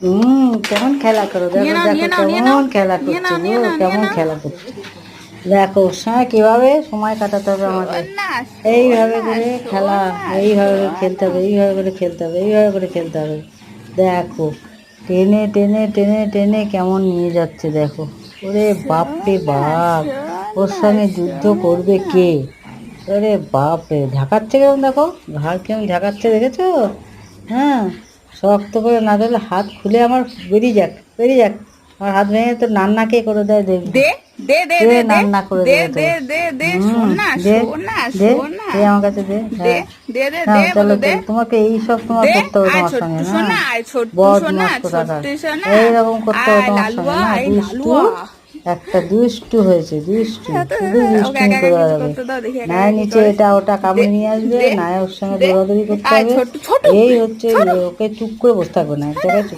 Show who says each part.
Speaker 1: হুম কেমন খেলা করো? দেখো দেখো। কেমন খেলা করছে কেমন খেলা করছে। দেখো ওর সঙ্গে কীভাবে? সময় কাটাতে হবে আমাদের। এইভাবে করে খেলা এইভাবে করে খেলতে হবে এইভাবে করে খেলতে হবে এইভাবে করে খেলতে হবে। দেখো টেনে টেনে টেনে টেনে কেমন নিয়ে যাচ্ছে দেখো। ওরে বাপরে বাপ ওর সঙ্গে যুদ্ধ করবে কে? ওরে বাপরে ঝাঁকাচ্ছে কেমন দেখো ঘাড় কেমন ঝাঁকাচ্ছে দেখেছ? হ্যাঁ শক্ত করে না ধরলে হাত খুলে আমার বেরিয়ে যাক বেরিয়ে যাক। আমার হাত ভেঙে তো নান্নাকে করে দেয় দেখবি
Speaker 2: দে দে দে
Speaker 1: দে,
Speaker 2: দে
Speaker 1: রান্না করে
Speaker 2: দে
Speaker 1: দেবে
Speaker 2: দে দে দে
Speaker 1: আমার কাছে দে
Speaker 2: দে
Speaker 1: হ্যাঁ।
Speaker 2: দে দে
Speaker 1: হ্যাঁ
Speaker 2: দে
Speaker 1: চলো
Speaker 2: দে।
Speaker 1: তোমাকে এই সব তোমার করতে হবে তোমার সঙ্গে
Speaker 2: সোনা
Speaker 1: হ্যাঁ।
Speaker 2: সোনা
Speaker 1: করতে হবে তোমার সঙ্গে না দুষ্টু একটা দুষ্টু হয়েছে দুষ্টু শুধু দুষ্টুমি করে বেড়াবে
Speaker 2: কি
Speaker 1: নিচে এটা ওটা কামড়ে নিয়ে আসবে না ওর সঙ্গে দৌড়াদৌড়ি করতে হবে। এই হচ্ছে ওকে চুপ করে বসে থাকবে না এক জায়গায় চুপ